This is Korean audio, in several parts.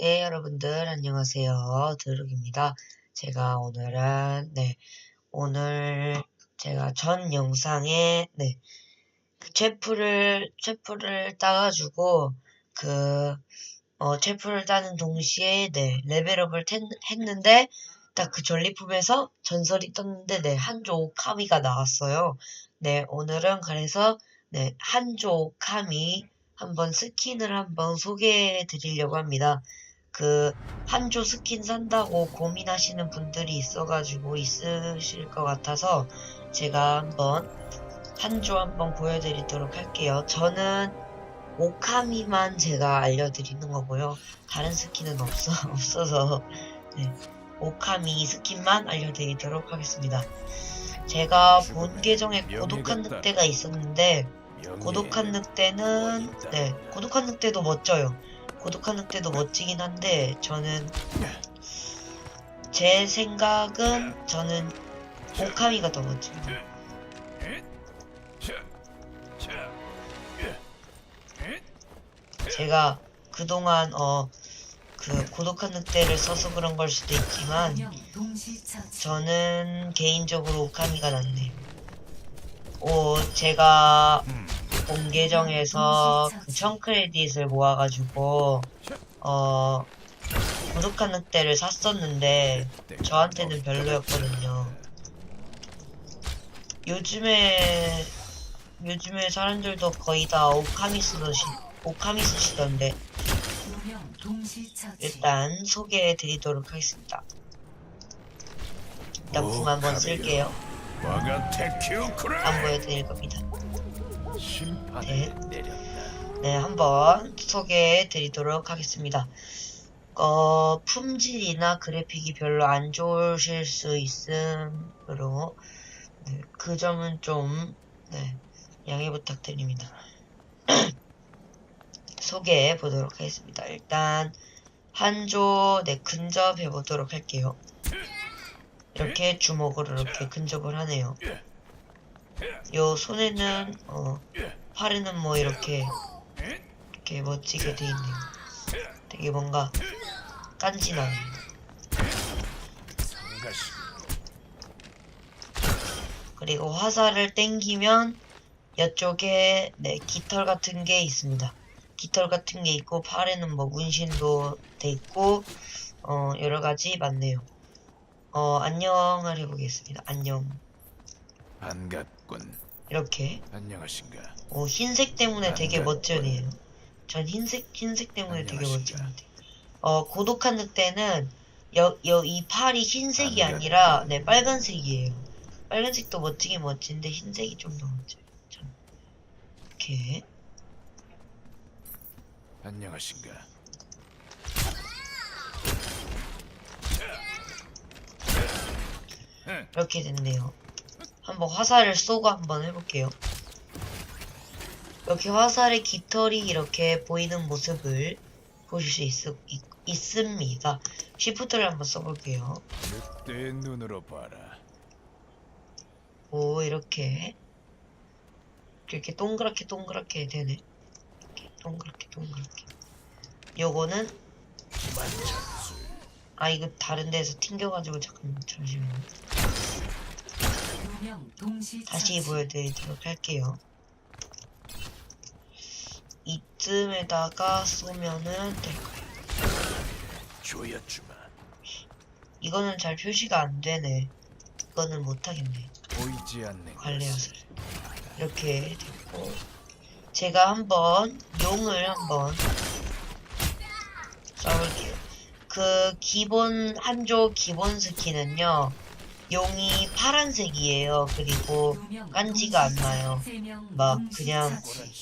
네, 여러분들 안녕하세요. 드룩입니다. 제가 오늘은 네, 오늘 제가 전 영상에 네, 그 체프를 체프를 따가지고 그 어, 체프를 따는 동시에 네, 레벨업을 텐, 했는데 딱 그 전리품에서 전설이 떴는데 네, 한조 카미가 나왔어요. 네, 오늘은 그래서 네, 한조 카미 한번 스킨을 한번 소개해 드리려고 합니다. 그 한 조 스킨 산다고 고민하시는 분들이 있어가지고 있으실 것 같아서 제가 한번 한 조 한번 보여드리도록 할게요. 저는 오카미만 제가 알려드리는 거고요. 다른 스킨은 없어 없어서 네, 오카미 스킨만 알려드리도록 하겠습니다. 제가 본 계정에 고독한 늑대가 있었는데 고독한 늑대는 네 고독한 늑대도 멋져요. 고독한 늑대도 멋지긴 한데 저는 제 생각은 저는 오카미가 더 멋집니다. 제가 그동안 어 그 고독한 늑대를 써서 그런 걸 수도 있지만 저는 개인적으로 오카미가 낫네요. 오 제가 본 계정에서 그 청크레딧을 모아가지고 어 고독한 늑대를 샀었는데 저한테는 별로였거든요. 요즘에 요즘에 사람들도 거의 다 오카미 쓰시 오카미 쓰시던데 일단 소개해 드리도록 하겠습니다. 일단 궁 한번 쓸게요. 안 보여드릴 겁니다. 네. 네, 한번 소개해 드리도록 하겠습니다. 어, 품질이나 그래픽이 별로 안 좋으실 수 있으므로 네, 그 점은 좀 네, 양해 부탁드립니다. 소개해 보도록 하겠습니다. 일단 한조 네, 근접해 보도록 할게요. 이렇게 주먹으로 이렇게 근접을 하네요. 요 손에는 어 팔에는 뭐 이렇게 이렇게 멋지게 돼 있네요. 되게 뭔가 깐지나네요. 그리고 화살을 땡기면 이쪽에 네 깃털 같은 게 있습니다. 깃털 같은 게 있고 팔에는 뭐 문신도 돼 있고 어 여러 가지 많네요. 어 안녕을 해보겠습니다. 안녕. 반갑 군. 이렇게 안녕하신가. 어, 흰색 때문에 되게 멋져네요. 전 흰색 흰색 때문에 되게 안녕하십니까. 멋집니다. 어 고독한 늑대는 여, 여, 이 팔이 흰색이. 아니라 네 빨간색이에요. 빨간색도 멋지긴 멋진데 흰색이 좀 더 멋져요. 전 이렇게 안녕하신가. 이렇게 됐네요. 한번 화살을 쏘고 한번 해볼게요. 이렇게 화살의 깃털이 이렇게 보이는 모습을 보실 수 있, 있, 있습니다. 시프트를 한번 써볼게요. 늑대의 눈으로 봐라. 오 이렇게 이렇게 동그랗게 동그랗게 되네 이렇게 동그랗게 동그랗게 요거는. 아 이거 다른 데서 튕겨가지고 잠깐 잠시만요 다시 보여드리도록 할게요 이쯤에다가 쏘면은 될 거예요. 이거는 잘 표시가 안 되네 이거는 못 하겠네 보이지 않는 관리하세요. 것을. 이렇게 됐고 제가 한번 용을 한번 써볼게요. 그 기본 한조 기본 스킨은요 용이 파란색이에요. 그리고 깐지가 안 나요. 막 그냥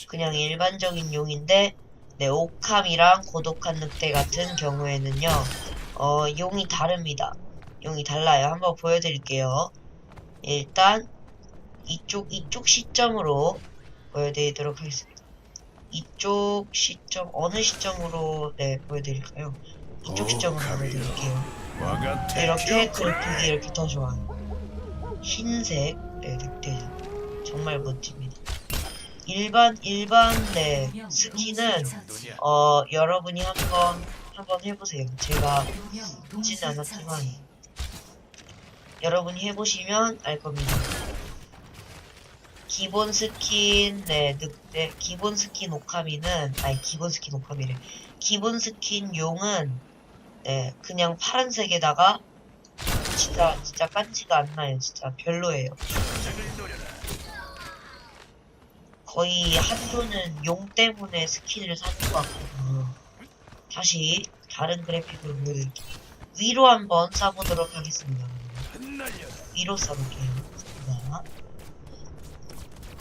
그냥 일반적인 용인데 네 옥함이랑 고독한 늑대 같은 경우에는요 어 용이 다릅니다. 용이 달라요. 한번 보여드릴게요. 일단 이쪽 이쪽 시점으로 보여드리도록 하겠습니다. 이쪽 시점 어느 시점으로 네 보여드릴까요? 이쪽 오, 시점으로. 보여드릴게요. 이렇게. 그래픽이 이렇게 더 좋아요. 흰색 네 늑대 정말 멋집니다. 일반 일반 네 스킨은 어 여러분이 한번 한번 해보세요. 제가 쉽진 않았지만. 여러분이 해보시면 알 겁니다. 기본 스킨, 네, 늑대, 기본 스킨 오카미는, 아니, 기본 스킨 오카미래. 기본 스킨 용은, 네, 그냥 파란색에다가, 진짜, 진짜 깐지가 안 나요. 진짜 별로예요. 거의 한조는 용 때문에 스킨을 사는 것 같거든요. 다시, 다른 그래픽으로 보여드릴게요. 위로 한번 쏴보도록 하겠습니다. 위로 써볼게요. 자,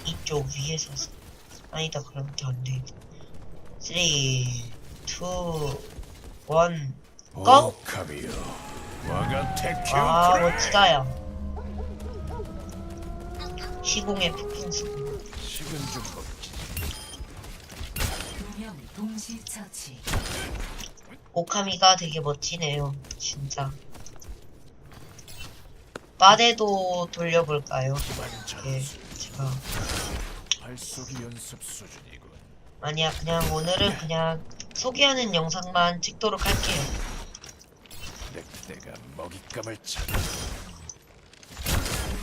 이쪽 위에서 써. 아니다, 그럼 이렇게 안 돼. 3, 2, 1. 와가 테큐 아, 프레. 멋지다야. 시공의 폭풍수. 동시 처치. 오카미가 되게 멋지네요. 진짜. 마대도 돌려볼까요? 예. 제가. 발소기 연습 수준이군. 아니야, 그냥 오늘은 그냥 소개하는 영상만 찍도록 할게요. 늑대가 먹잇감을 찾아.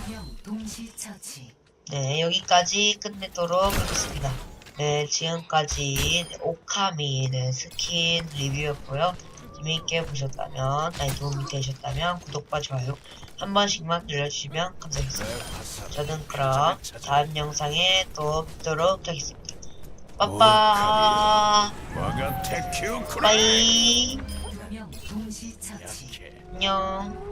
유형 동시 처치. 네, 여기까지 끝내도록 하겠습니다. 네, 지금까지 오카미 네, 스킨 리뷰였고요. 재미있게 보셨다면, 아니 도움이 되셨다면 구독과 좋아요 한 번씩만 눌러주시면 감사하겠습니다. 내 화살. 저는 그럼 다음 영상에 또 뵙도록 하겠습니다. 빠빠 와가 테큐 크레. 빠이 哟。